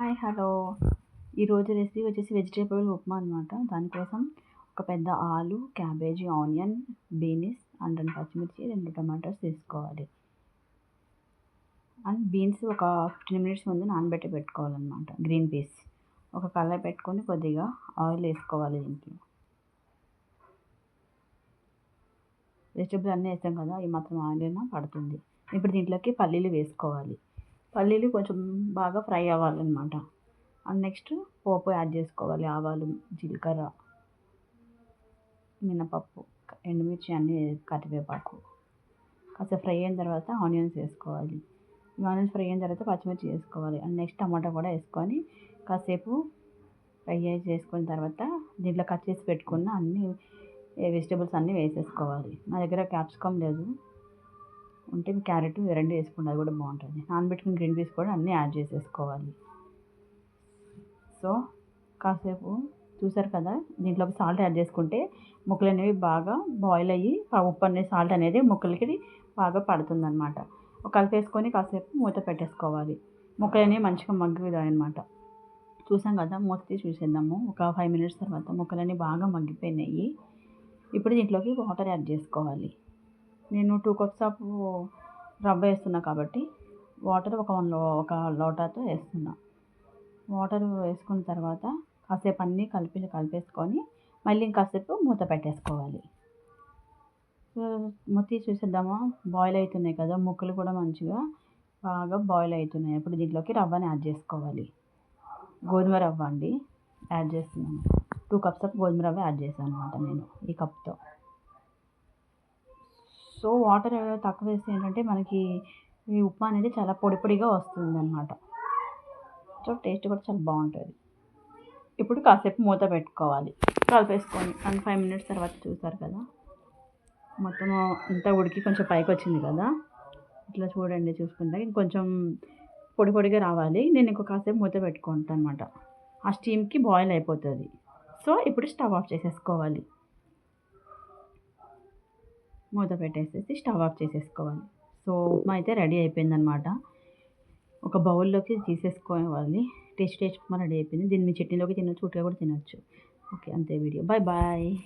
Hi hello. ఈరోజు recipe వచ్చేసి vegetable upma అనమాట దానికోసం ఒక పెద్ద ఆలు క్యాబేజీ ఆనియన్ బీన్స్ అండ్ రెండు పచ్చిమిర్చి రెండు టమాటోస్ తీసుకోవాలి. అండ్ బీన్స్ ఒక ఫిఫ్టీన్ మినిట్స్ ముందు నానబెట్టి పెట్టుకోవాలన్నమాట. గ్రీన్ పీస్ ఒక కళాయి పెట్టుకొని కొద్దిగా ఆయిల్ వేసుకోవాలి దీంట్లో. వెజిటేబుల్ అన్నీ వేస్తాం కదా ఈ మాత్రం ఆయిల్ అయినా పడుతుంది. ఇప్పుడు దీంట్లోకి పల్లీలు వేసుకోవాలి. పల్లీలు కొంచెం బాగా ఫ్రై అవ్వాలన్నమాట. అండ్ నెక్స్ట్ పోపు యాడ్ చేసుకోవాలి. ఆవాలు జీలకర్ర మినపప్పు ఎండుమిర్చి అన్నీ కరివేపాకు. కాసేపు ఫ్రై అయిన తర్వాత ఆనియన్స్ వేసుకోవాలి. ఆనియన్స్ ఫ్రై అయిన తర్వాత పచ్చిమిర్చి వేసుకోవాలి. అండ్ నెక్స్ట్ టమాటా కూడా వేసుకొని కాసేపు ఫ్రై చేసుకున్న తర్వాత దీంట్లో కట్ చేసి పెట్టుకున్న అన్ని వెజిటేబుల్స్ అన్నీ వేసేసుకోవాలి. నా దగ్గర క్యాప్సికమ్ లేదు. ఉంటే క్యారెట్ రెండు వేసుకుంటే అది కూడా బాగుంటుంది. నానబెట్టుకుని గ్రీన్ పీస్ కూడా అన్నీ యాడ్ చేసేసుకోవాలి. సో కాసేపు చూసారు కదా దీంట్లోకి సాల్ట్ యాడ్ చేసుకుంటే ముక్కలు అనేవి బాగా బాయిల్ అయ్యి ఉప్పు అనేది సాల్ట్ అనేది ముక్కలకి బాగా పడుతుందన్నమాట. కలిపేసుకొని కాసేపు మూత పెట్టేసుకోవాలి. ముక్కలు అనేవి మంచిగా మగ్గుతాయి అనమాట చూసాం కదా మూత తీసి చూసేద్దాము. ఒక ఫైవ్ మినిట్స్ తర్వాత ముక్కలన్నీ బాగా మగ్గిపోయినాయి. ఇప్పుడు దీంట్లోకి వాటర్ యాడ్ చేసుకోవాలి. నేను టూ కప్స్ ఆఫ్ రవ్వ వేస్తున్నా కాబట్టి వాటర్ ఒక వన్ ఒక లోటాతో వేస్తున్నా. వాటర్ వేసుకున్న తర్వాత కాసేపు అన్నీ కలిపి కలిపేసుకొని మళ్ళీ ఇంకాసేపు మూత పెట్టేసుకోవాలి. మూత చూసేద్దామా బాయిల్ అవుతున్నాయి కదా ముక్కలు కూడా మంచిగా బాగా బాయిల్ అవుతున్నాయి. ఇప్పుడు దీంట్లోకి రవ్వని యాడ్ చేసుకోవాలి. గోధుమ రవ్వ అండి యాడ్ చేస్తున్నాను. టూ కప్స్ ఆఫ్ గోధుమ రవ్వ యాడ్ చేశాను అనమాట నేను ఈ కప్తో సో వాటర్ తక్కువ వేస్తే ఏంటంటే మనకి ఈ ఉప్మా అనేది చాలా పొడి పొడిగా వస్తుంది అనమాట సో టేస్ట్ కూడా చాలా బాగుంటుంది. ఇప్పుడు కాసేపు మూత పెట్టుకోవాలి. కలిపేసుకొని అండ్ ఫైవ్ మినిట్స్ తర్వాత చూసారు కదా. మొత్తం అంతా ఉడికి కొంచెం పైకి వచ్చింది కదా. ఇట్లా చూడండి చూసుకుంటే ఇంకొంచెం పొడి పొడిగా రావాలి. నేను ఇంకో కాసేపు మూత పెట్టుకుంటాను అనమాట ఆ స్టీమ్కి బాయిల్ అయిపోతుంది. సో ఇప్పుడు స్టవ్ ఆఫ్ చేసేసుకోవాలి. మూత పెట్టేసేసి స్టవ్ ఆఫ్ చేసేసుకోవాలి. సో ఉప్మా అయితే రెడీ అయిపోయిందనమాట ఒక బౌల్లోకి తీసేసుకోవాలి. టేస్ట్ టేస్ట్ ఉప్మా రెడీ అయిపోయింది. దీన్ని మీ చట్నీలోకి తినొచ్చు ఉట్టిగా కూడా తినొచ్చు. ఓకే అంతే వీడియో. Bye bye.